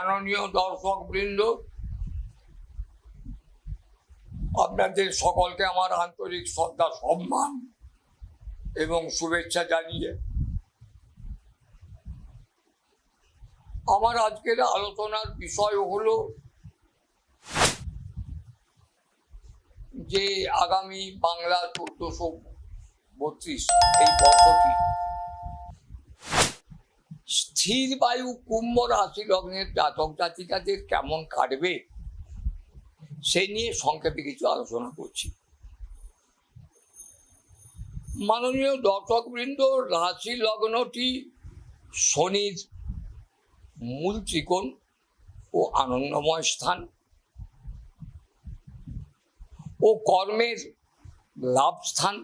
মাননীয় দর্শক বৃন্দ, আপনাদের সকলকে আমার আন্তরিক শ্রদ্ধা, সম্মান এবং শুভেচ্ছা জানিয়ে আমার আজকের আলোচনার বিষয় হলো যে আগামী বাংলা চোদ্দশো বত্রিশ এই বর্ষটি স্থির বায়ু, কুম্ভ রাশি লগ্নের জাতক জাতিকাদের কেমন কাটবে? সে নিয়ে সংক্ষেপে কিছু আলোচনা করছি। মাননীয় দর্শক বৃন্দ রাশি লগ্নটি শনির মূল ত্রিকোণ ও আনন্দময় স্থান। ও কর্মের লাভ স্থান।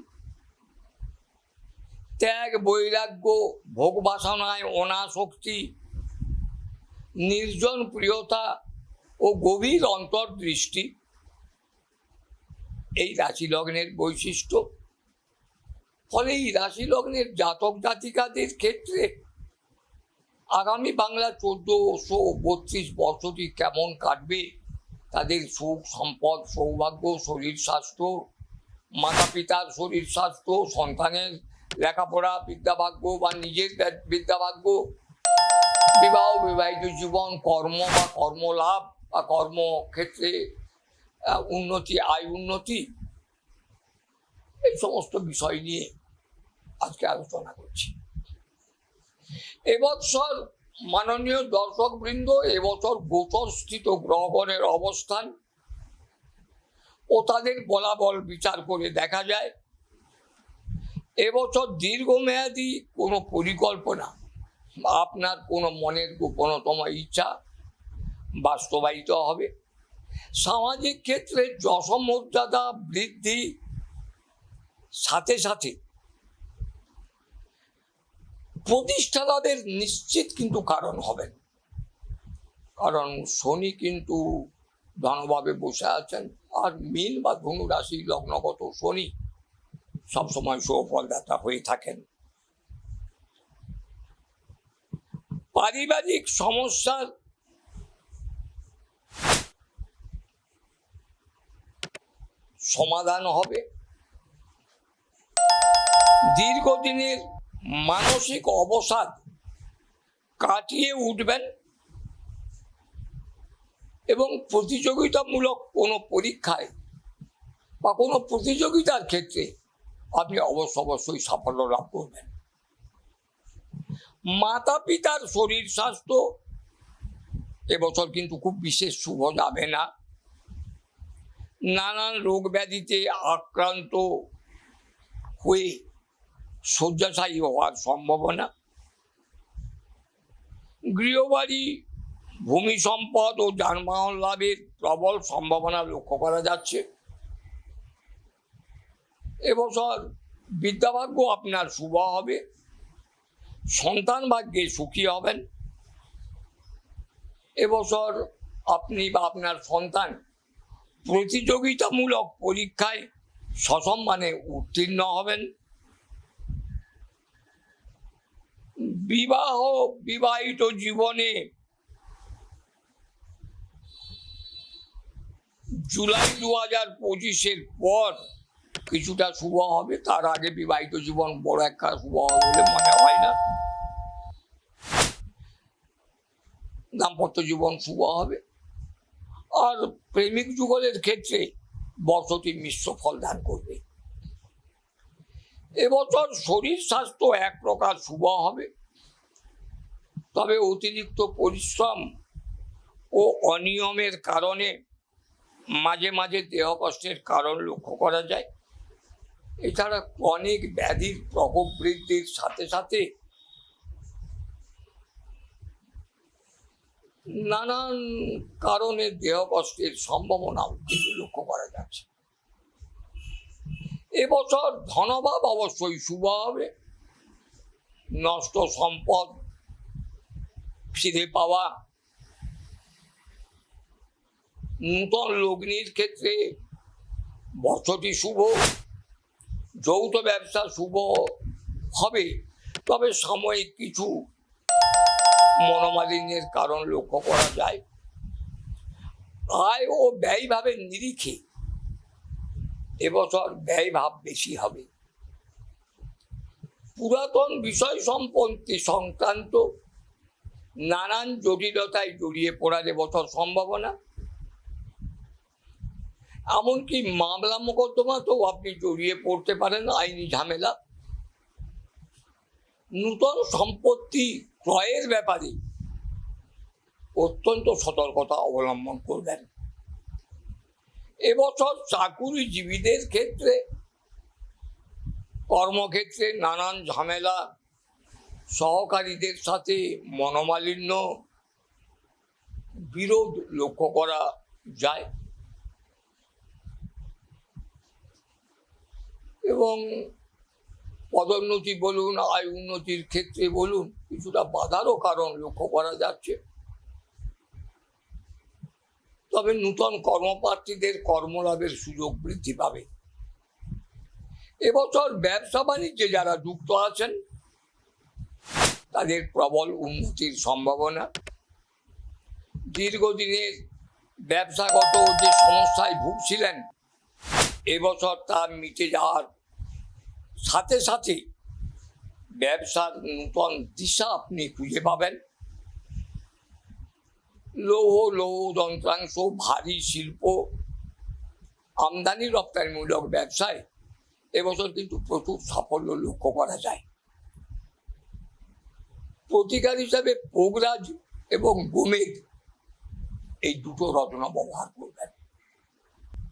ত্যাগ, বৈরাগ্য, ভোগ বাসনায় অনাসক্তি, নির্জন প্রিয়তা ও গভীর অন্তর্দৃষ্টি। এই রাশি লগ্নের বৈশিষ্ট্য। ফলে এই রাশি লগ্নের জাতক জাতিকাদের ক্ষেত্রে আগামী বাংলা চোদ্দশো বত্রিশ বর্ষটি কেমন কাটবে? তাদের সুখ, সম্পদ, সৌভাগ্য, শরীর স্বাস্থ্য মাতা পিতার শরীর স্বাস্থ্য, সন্তানের লেখাপড়া, বিদ্যাভাগ্য বা নিজের বিদ্যাভাগ্য। বিবাহ, বিবাহিত জীবন, কর্ম বা কর্মলাভ বা কর্মক্ষেত্রে উন্নতি, আয় উন্নতি। এই সমস্ত বিষয় নিয়ে আজকে আলোচনা করছি। এবছর মাননীয় দর্শক বৃন্দ এবছর গোচর স্থিত গ্রহগণের অবস্থান ও তাদের বলাবল বিচার করে দেখা যায়। এবছর দীর্ঘমেয়াদী কোনো পরিকল্পনা আপনার কোনো মনের গোপনতম ইচ্ছা বাস্তবায়িত হবে। সামাজিক ক্ষেত্রে যশমর্যাদা বৃদ্ধি সাথে সাথে প্রতিষ্ঠা লাভের নিশ্চিত কিন্তু কারণ হবেন কারণ শনি কিন্তু ধনভাবে বসে আছেন। আর মীন বা ধনু রাশি লগ্নগত শনি সবসময় সুফলদাতা হয়ে থাকেন। পারিবারিক সমস্যার সমাধান হবে। দীর্ঘদিনের মানসিক অবসাদ কাটিয়ে উঠবেন এবং প্রতিযোগিতামূলক কোনো পরীক্ষায় বা কোনো প্রতিযোগিতার ক্ষেত্রে আপনি অবশ্য অবশ্যই সাফল্য লাভ করবেন। মাতা পিতার শরীর স্বাস্থ্য এবছর কিন্তু খুব বিশেষ শুভ যাবে না। নানান রোগ ব্যাধিতে আক্রান্ত হয়ে শয্যাশায়ী হওয়ার সম্ভাবনা। গৃহবাড়ি, ভূমি সম্পদ ও যানবাহন লাভের প্রবল সম্ভাবনা লক্ষ্য করা যাচ্ছে। এবছর বিদ্যাভাগ্য আপনার শুভ হবে। সন্তান ভাগ্যে সুখী হবেন। এবছর আপনি বা আপনার সন্তান প্রতিযোগিতামূলক পরীক্ষায় সসম্মানে উত্তীর্ণ হবেন। বিবাহ, বিবাহিত জীবনে জুলাই দু হাজার পঁচিশের পর কিছুটা শুভ হবে, তার আগে বিবাহিত জীবন বড় একটা শুভ হবে বলে মনে হয় না। দাম্পত্য জীবন শুভ হবে। আর প্রেমিক যুগলের ক্ষেত্রে বর্ষটি মিশ্র ফল দান করবে। এবছর শরীর স্বাস্থ্য এক প্রকার শুভ হবে। তবে অতিরিক্ত পরিশ্রম ও অনিয়মের কারণে মাঝে মাঝে দেহ কষ্টের কারণ লক্ষ্য করা যায়। এছাড়া অনেক ব্যাধির প্রকোপ বৃদ্ধির সাথে সাথে নানান কারণে দেহ কষ্টের সম্ভাবনাও কিন্তু লক্ষ্য করা যাচ্ছে। এবছর ধনভাব অবশ্যই শুভ হবে। নষ্ট সম্পদ ফিরে পাওয়া, নূতন লগ্নির ক্ষেত্রে বর্ষটি শুভ। যৌথ ব্যবসা শুভ হবে, তবে সাময়িক কিছু মনোমালিন্যের কারণ লক্ষ্য করা যায়। আয় ও ব্যয়ভাবে নিরিখে এবছর ব্যয় ভাব বেশি হবে। পুরাতন বিষয় সম্পত্তি সংক্রান্ত নানান জটিলতায় জড়িয়ে পড়ার এবছর সম্ভাবনা। এমনকি মামলা মোকদ্দমাতেও আপনি জড়িয়ে পড়তে পারেন, আইনি ঝামেলা। নূতন সম্পত্তি ক্রয়ের ব্যাপারে অত্যন্ত সতর্কতা অবলম্বন করবেন। এবছর চাকুরিজীবীদের ক্ষেত্রে, কর্মক্ষেত্রে নানান ঝামেলা, সহকারীদের সাথে মনোমালিন্য, বিরোধ লক্ষ্য করা যায়। এবং পদোন্নতি বলুন, আয় উন্নতির ক্ষেত্রে বলুন, কিছুটা বাধারও কারণ লক্ষ্য করা যাচ্ছে। তবে নূতন কর্মপ্রার্থীদের কর্মলাভের সুযোগ বৃদ্ধি পাবে। এবছর ব্যবসা বাণিজ্যে যারা যুক্ত আছেন, তাদের প্রবল উন্নতির সম্ভাবনা। দীর্ঘদিনের ব্যবসাগত যে সমস্যায় ভুগছিলেন, এবছর তা মিটে যাওয়ার সাথে সাথে ব্যবসার নূতন দিশা আপনি খুঁজে পাবেন। লৌহ লৌহ যন্ত্রাংশ, ভারী শিল্প, আমদানি রপ্তানিমূলক ব্যবসায় এবছর কিন্তু প্রচুর সাফল্য লক্ষ্য করা যায়। প্রতিকার হিসাবে পোগরাজ এবং গোমেদ এই দুটো রচনা ব্যবহার করবেন।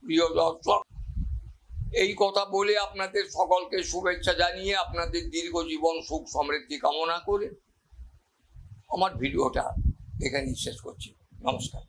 প্রিয় দর্শক এই কথা বলে আপনাদের সকলকে শুভেচ্ছা জানিয়ে আপনাদের দীর্ঘ জীবন সুখ সমৃদ্ধি কামনা করে আমার ভিডিওটা এখানেই শেষ করছি। নমস্কার।